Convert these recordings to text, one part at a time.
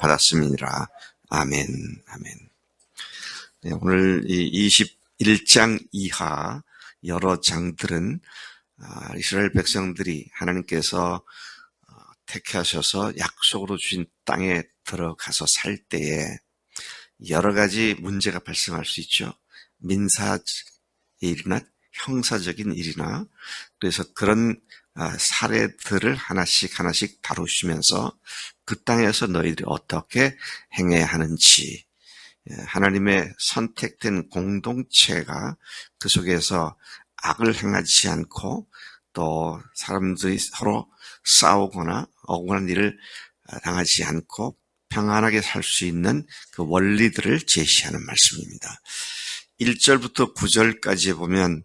받았음이니라. 아멘, 아멘. 네, 오늘 이 21장 이하 여러 장들은 아, 이스라엘 백성들이 하나님께서 어, 택하셔서 약속으로 주신 땅에 들어가서 살 때에 여러 가지 문제가 발생할 수 있죠. 민사 일이나 형사적인 일이나 그래서 그런 아, 사례들을 하나씩 하나씩 다루시면서 그 땅에서 너희들이 어떻게 행해야 하는지 예, 하나님의 선택된 공동체가 그 속에서 악을 행하지 않고 또 사람들이 서로 싸우거나 억울한 일을 아, 당하지 않고 평안하게 살 수 있는 그 원리들을 제시하는 말씀입니다. 1절부터 9절까지 보면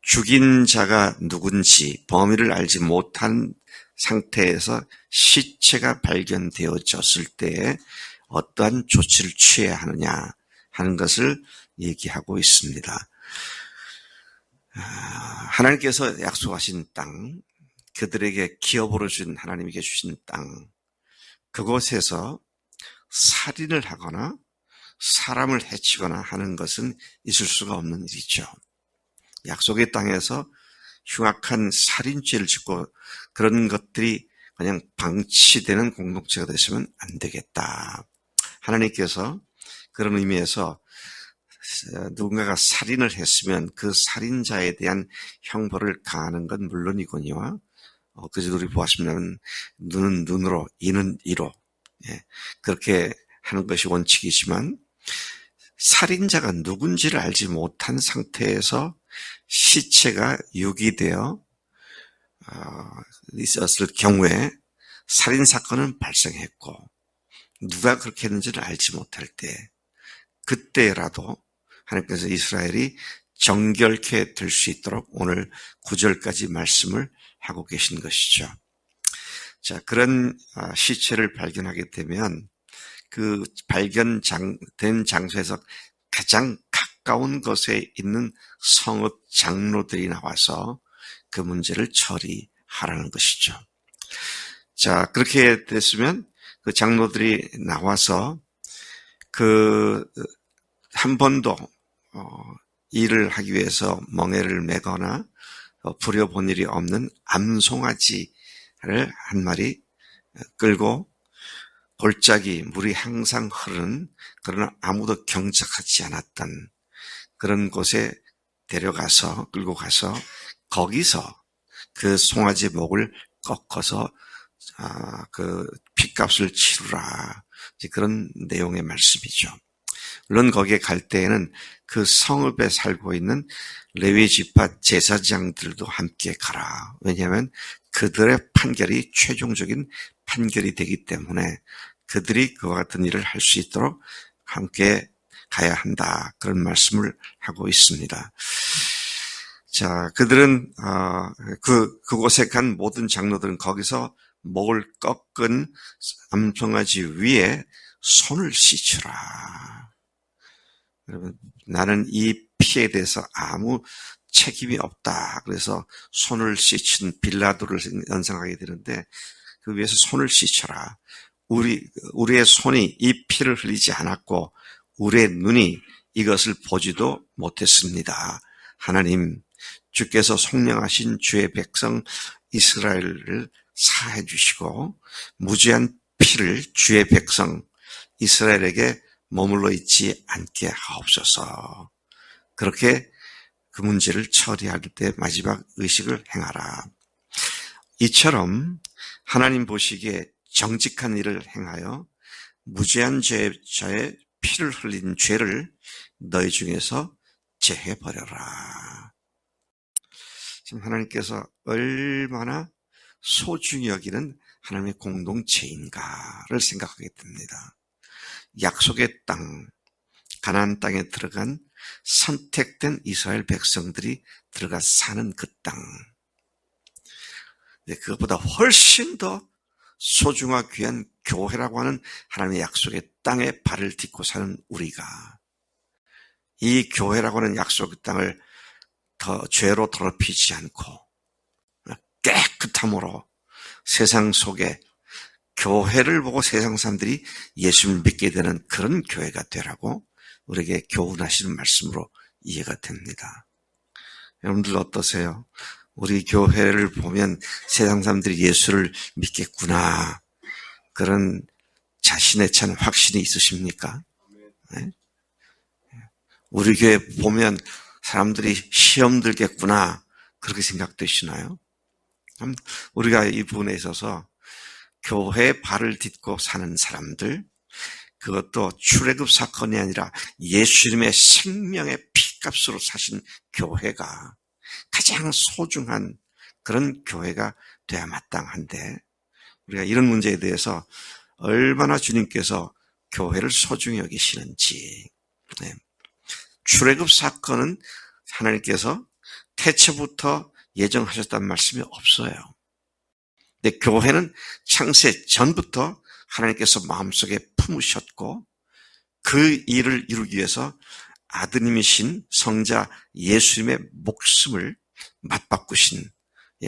죽인 자가 누군지 범위를 알지 못한 상태에서 시체가 발견되어졌을 때에 어떠한 조치를 취해야 하느냐 하는 것을 얘기하고 있습니다. 아, 하나님께서 약속하신 땅, 그들에게 기업으로 준 하나님에게 주신 땅, 그곳에서 살인을 하거나 사람을 해치거나 하는 것은 있을 수가 없는 일이죠. 약속의 땅에서 흉악한 살인죄를 짓고 그런 것들이 그냥 방치되는 공동체가 됐으면 안 되겠다. 하나님께서 그런 의미에서 누군가가 살인을 했으면 그 살인자에 대한 형벌을 가하는 건 물론이거니와 어, 그저 우리 보았으면 눈은 눈으로 이는 이로 예, 그렇게 하는 것이 원칙이지만 살인자가 누군지를 알지 못한 상태에서 시체가 유기되어 어, 있었을 경우에 살인 사건은 발생했고 누가 그렇게 했는지를 알지 못할 때 그때라도 하나님께서 이스라엘이 정결케 될 수 있도록 오늘 9절까지 말씀을 하고 계신 것이죠. 자, 그런 아, 시체를 발견하게 되면 그 발견된 장소에서 가장 가까운 곳에 있는 성읍 장로들이 나와서 그 문제를 처리하라는 것이죠. 자, 그렇게 됐으면 그 장로들이 나와서 그 한 번도 어, 일을 하기 위해서 멍해를 매거나 어, 부려본 일이 없는 암송아지를 한 마리 끌고 골짜기 물이 항상 흐르는 그러나 아무도 경작하지 않았던 그런 곳에 데려가서 끌고 가서 거기서 그 송아지 목을 꺾어서 아, 그 핏값을 치르라 그런 내용의 말씀이죠. 물론 거기에 갈 때에는 그 성읍에 살고 있는 레위 지파 제사장들도 함께 가라. 왜냐하면 그들의 판결이 최종적인 판결이 되기 때문에 그들이 그와 같은 일을 할 수 있도록 함께 가야 한다. 그런 말씀을 하고 있습니다. 자, 그들은 어, 그 그곳에 간 모든 장로들은 거기서 목을 꺾은 암송아지 위에 손을 씻으라. 여러분, 나는 이 피에 대해서 아무 책임이 없다. 그래서 손을 씻은 빌라도를 연상하게 되는데 그 위에서 손을 씻어라. 우리 우리의 손이 이 피를 흘리지 않았고 우리의 눈이 이것을 보지도 못했습니다. 하나님, 주께서 성령하신 주의 백성 이스라엘을 사해 주시고 무죄한 피를 주의 백성 이스라엘에게 머물러 있지 않게 하옵소서. 그렇게 그 문제를 처리할 때 마지막 의식을 행하라. 이처럼 하나님 보시기에 정직한 일을 행하여 무죄한 죄자의 피를 흘린 죄를 너희 중에서 제해 버려라. 지금 하나님께서 얼마나 소중히 여기는 하나님의 공동체인가를 생각하게 됩니다. 약속의 땅, 가나안 땅에 들어간 선택된 이스라엘 백성들이 들어가 사는 그 땅. 그것보다 훨씬 더 소중하 귀한 교회라고 하는 하나님의 약속의 땅에 발을 딛고 사는 우리가 이 교회라고 하는 약속의 땅을 더 죄로 더럽히지 않고 깨끗함으로 세상 속에 교회를 보고 세상 사람들이 예수를 믿게 되는 그런 교회가 되라고 우리에게 교훈하시는 말씀으로 이해가 됩니다. 여러분들 어떠세요? 우리 교회를 보면 세상 사람들이 예수를 믿겠구나. 그런 자신에 찬 확신이 있으십니까? 네? 우리 교회 보면 사람들이 시험 들겠구나. 그렇게 생각되시나요? 우리가 이 부분에 있어서 교회 발을 딛고 사는 사람들, 그것도 출애굽 사건이 아니라 예수님의 생명의 피값으로 사신 교회가 가장 소중한 그런 교회가 돼야 마땅한데 우리가 이런 문제에 대해서 얼마나 주님께서 교회를 소중히 여기시는지 네. 출애굽 사건은 하나님께서 태초부터 예정하셨다는 말씀이 없어요. 근데 교회는 창세 전부터 하나님께서 마음속에 품으셨고 그 일을 이루기 위해서 아드님이신 성자 예수님의 목숨을 맞바꾸신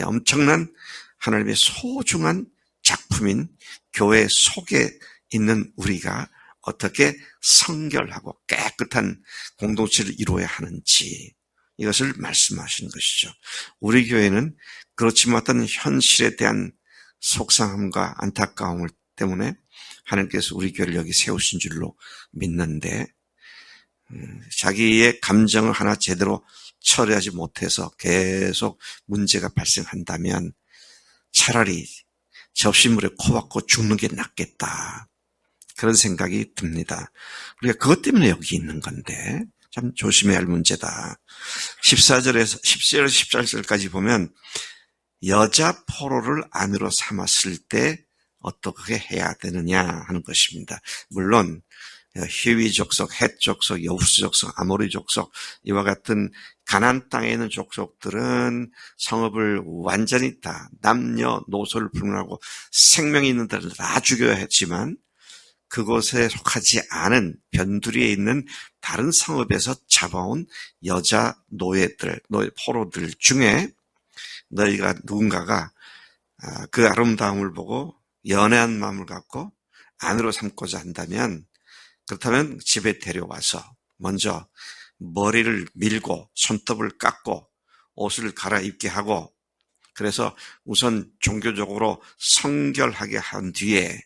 엄청난 하나님의 소중한 작품인 교회 속에 있는 우리가 어떻게 성결하고 깨끗한 공동체를 이루어야 하는지 이것을 말씀하신 것이죠. 우리 교회는 그렇지만 어떤 현실에 대한 속상함과 안타까움을 때문에 하나님께서 우리 교회를 여기 세우신 줄로 믿는데 음, 자기의 감정을 하나 제대로 처리하지 못해서 계속 문제가 발생한다면 차라리 접시물에 코 박고 죽는 게 낫겠다. 그런 생각이 듭니다. 우리가 그것 때문에 여기 있는 건데 참 조심해야 할 문제다. 14절에서 10절에서 14절까지 보면 여자 포로를 안으로 삼았을 때 어떻게 해야 되느냐 하는 것입니다. 물론 히위 족속, 헷 족속, 여우스 족속, 아모리 족속 이와 같은 가난 땅에 있는 족속들은 성읍을 완전히 다 남녀 노소를 불문하고 생명이 있는 데를 다 죽여야 했지만 그곳에 속하지 않은 변두리에 있는 다른 성읍에서 잡아온 여자 노예들, 노예 포로들 중에 너희가 누군가가 아, 그 아름다움을 보고 연애한 마음을 갖고 안으로 삼고자 한다면 그렇다면 집에 데려와서 먼저 머리를 밀고 손톱을 깎고 옷을 갈아입게 하고 그래서 우선 종교적으로 성결하게 한 뒤에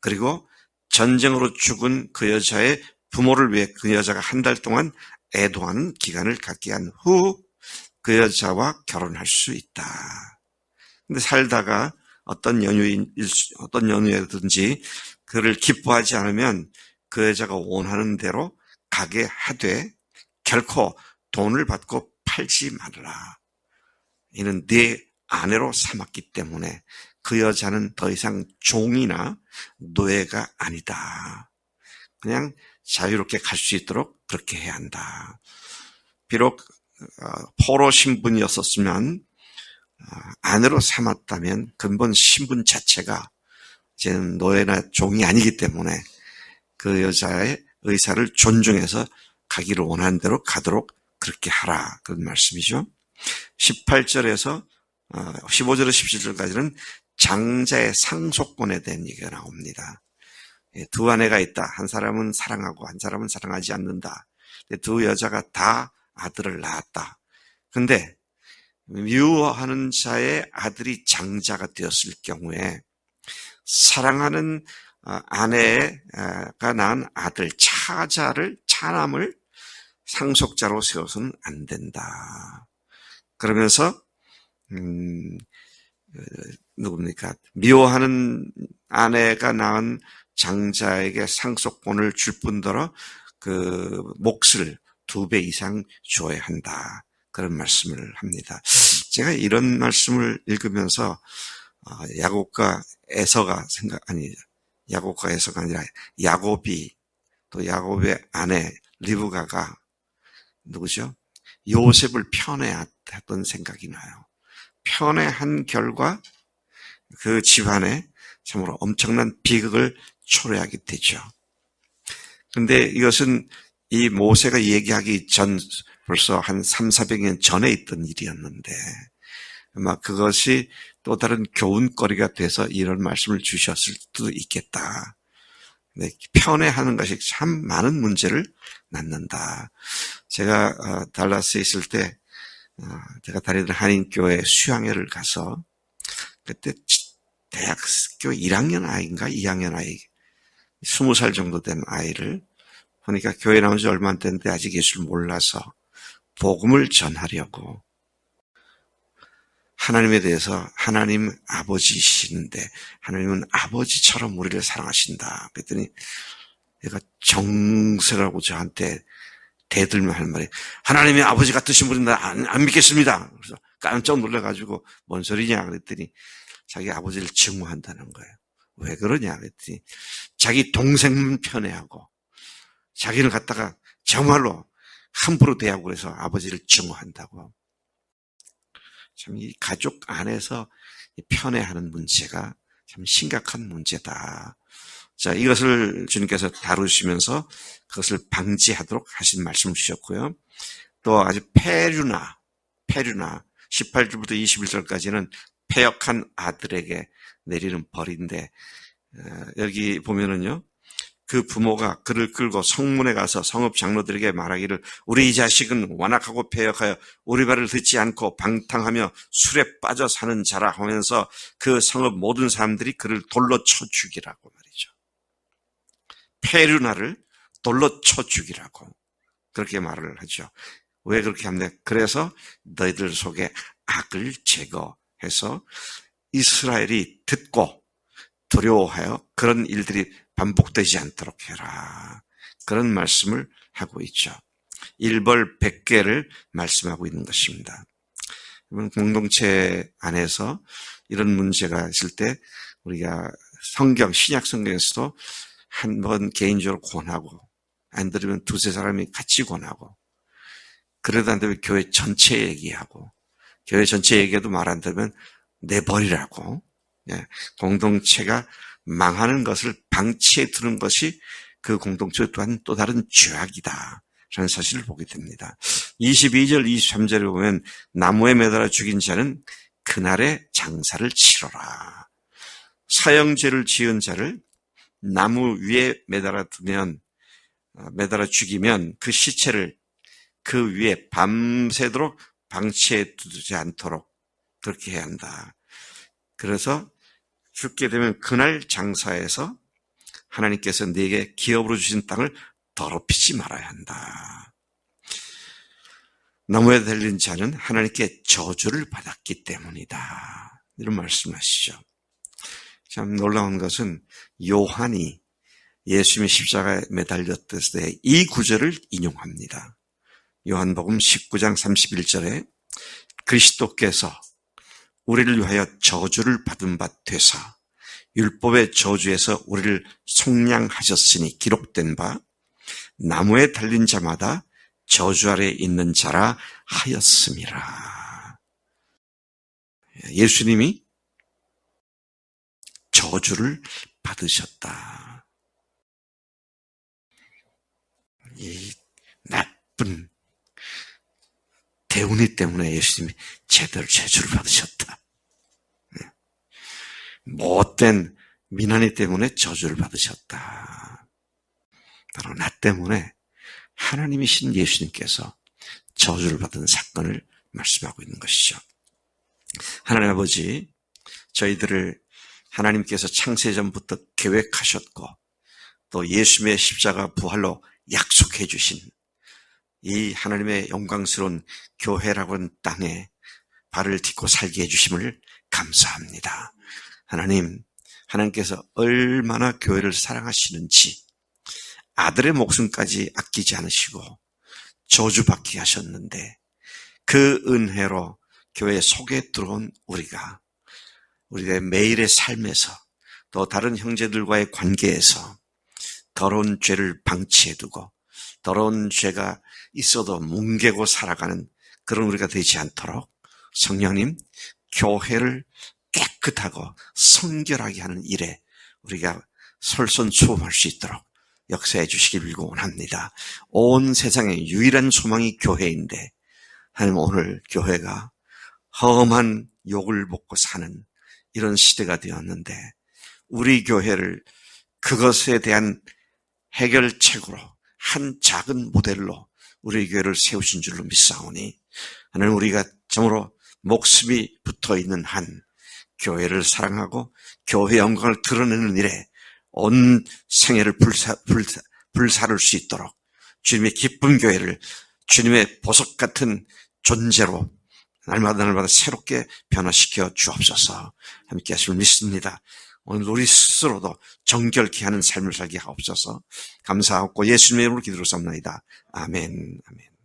그리고 전쟁으로 죽은 그 여자의 부모를 위해 그 여자가 한 달 동안 애도하는 기간을 갖게 한 후 그 여자와 결혼할 수 있다. 근데 살다가 어떤 연유인, 어떤 연유든지 그를 기뻐하지 않으면 그 여자가 원하는 대로 가게 하되 결코 돈을 받고 팔지 말라. 이는 네 아내로 삼았기 때문에 그 여자는 더 이상 종이나 노예가 아니다. 그냥 자유롭게 갈 수 있도록 그렇게 해야 한다. 비록 어, 포로 신분이었었으면 어, 아내로 삼았다면 근본 신분 자체가 이제는 노예나 종이 아니기 때문에 그 여자의 의사를 존중해서 가기를 원하는 대로 가도록 그렇게 하라. 그런 말씀이죠. 18절에서 15절에서 17절까지는 장자의 상속권에 대한 얘기가 나옵니다. 예, 두 아내가 있다. 한 사람은 사랑하고 한 사람은 사랑하지 않는다. 두 여자가 다 아들을 낳았다. 근데 미워하는 자의 아들이 장자가 되었을 경우에 사랑하는 어, 아내가 낳은 아들 차자를 차남을 상속자로 세워서는 안 된다. 그러면서 음, 어, 누굽니까? 미워하는 아내가 낳은 장자에게 상속권을 줄 뿐더러 그 몫을 두 배 이상 줘야 한다. 그런 말씀을 합니다. 제가 이런 말씀을 읽으면서 어, 야곱과 에서가 생각 아니 야곱과 에서가 아니라 야곱이 또 야곱의 아내 리브가가 누구죠? 요셉을 편애했던 생각이 나요. 편애한 결과 그 집안에 참으로 엄청난 비극을 초래하게 되죠. 근데 이것은 이 모세가 얘기하기 전 벌써 한 3, 400년 전에 있던 일이었는데 아마 그것이 또 다른 교훈거리가 돼서 이런 말씀을 주셨을 수도 있겠다. 네, 편애하는 것이 참 많은 문제를 낳는다. 제가 어, 달라스에 있을 때 어, 제가 다니던 한인교회 수양회를 가서 그때 대학교 1학년 아이인가 2학년 아이 20살 정도 된 아이를 보니까 교회 나온 지 얼마 안 됐는데 아직 예수를 몰라서 복음을 전하려고 하나님에 대해서 하나님 아버지시는데 하나님은 아버지처럼 우리를 사랑하신다. 그랬더니 얘가 정세라고 저한테 대들면 할 말이 하나님의 아버지 같으신 분은 나안 안 믿겠습니다. 그래서 깜짝 놀라가지고 뭔 소리냐 그랬더니 자기 아버지를 증오한다는 거예요. 왜 그러냐 그랬더니 자기 동생만 편애하고 자기를 갖다가 정말로 함부로 대하고 그래서 아버지를 증오한다고. 참 이 가족 안에서 편애하는 문제가 참 심각한 문제다. 자, 이것을 주님께서 다루시면서 그것을 방지하도록 하신 말씀을 주셨고요. 또 아주 폐류나, 폐류나, 18절부터 21절까지는 폐역한 아들에게 내리는 벌인데, 어, 여기 보면은요, 그 부모가 그를 끌고 성문에 가서 성읍 장로들에게 말하기를 우리 이 자식은 완악하고 폐역하여 우리 말을 듣지 않고 방탕하며 술에 빠져 사는 자라 하면서 그 성읍 모든 사람들이 그를 돌로 쳐 죽이라고 말이죠. 페르나를 돌로 쳐 죽이라고 그렇게 말을 하죠. 왜 그렇게 합니까? 그래서 너희들 속에 악을 제거해서 이스라엘이 듣고 두려워하여 그런 일들이 반복되지 않도록 해라. 그런 말씀을 하고 있죠. 일벌 100개를 말씀하고 있는 것입니다. 공동체 안에서 이런 문제가 있을 때 우리가 성경, 신약 성경에서도 한 번 개인적으로 권하고 안 들으면 두세 사람이 같이 권하고 그러다 안 되면 교회 전체 얘기하고 교회 전체 얘기해도 말 안 들으면 내버리라고 예, 공동체가 망하는 것을 방치해 두는 것이 그 공동체 또한 또 다른 죄악이다. 라는 사실을 보게 됩니다. 22절, 23절에 보면 나무에 매달아 죽인 자는 그날의 장사를 치러라. 사형죄를 지은 자를 나무 위에 매달아 두면, 어, 매달아 죽이면 그 시체를 그 위에 밤새도록 방치해 두지 않도록 그렇게 해야 한다. 그래서 죽게 되면 그날 장사에서 하나님께서 네게 기업으로 주신 땅을 더럽히지 말아야 한다. 나무에 달린 자는 하나님께 저주를 받았기 때문이다. 이런 말씀하시죠. 참 놀라운 것은 요한이 예수님의 십자가에 매달렸을 때 이 구절을 인용합니다. 요한복음 19장 31절에 그리스도께서 우리를 위하여 저주를 받은 바 되사 율법의 저주에서 우리를 속량하셨으니 기록된 바 나무에 달린 자마다 저주 아래 있는 자라 하였음이라. 예수님이 저주를 받으셨다. 이 나쁜 대운이 때문에 예수님이 제대로 제주를 받으셨다. 네. 못된 미나니 때문에 저주를 받으셨다. 바로 나 때문에 하나님이신 예수님께서 저주를 받은 사건을 말씀하고 있는 것이죠. 하나님 아버지, 저희들을 하나님께서 창세 전부터 계획하셨고, 또 예수님의 십자가 부활로 약속해 주신 이 하나님의 영광스러운 교회라고 하는 땅에 발을 딛고 살게 해주심을 감사합니다. 하나님, 하나님께서 얼마나 교회를 사랑하시는지 아들의 목숨까지 아끼지 않으시고 저주받게 하셨는데 그 은혜로 교회 속에 들어온 우리가 우리의 매일의 삶에서 또 다른 형제들과의 관계에서 더러운 죄를 방치해두고 더러운 죄가 있어도 뭉개고 살아가는 그런 우리가 되지 않도록 성령님 교회를 깨끗하고 성결하게 하는 일에 우리가 솔선수범할 수 있도록 역사해 주시길 원합니다. 온 세상의 유일한 소망이 교회인데 하나님 오늘 교회가 험한 욕을 먹고 사는 이런 시대가 되었는데 우리 교회를 그것에 대한 해결책으로 한 작은 모델로 우리 교회를 세우신 줄로 믿사오니 하나님 우리가 정으로 목숨이 붙어 있는 한 교회를 사랑하고 교회 영광을 드러내는 일에 온 생애를 불사, 불사, 불사를 수 있도록 주님의 기쁜 교회를 주님의 보석 같은 존재로 날마다 날마다 새롭게 변화시켜 주옵소서 함께 하심을 믿습니다. 오늘 우리 스스로도 정결케 하는 삶을 살게 하옵소서 감사하고 예수님의 이름으로 기도로 삼나이다. 아멘. 아멘.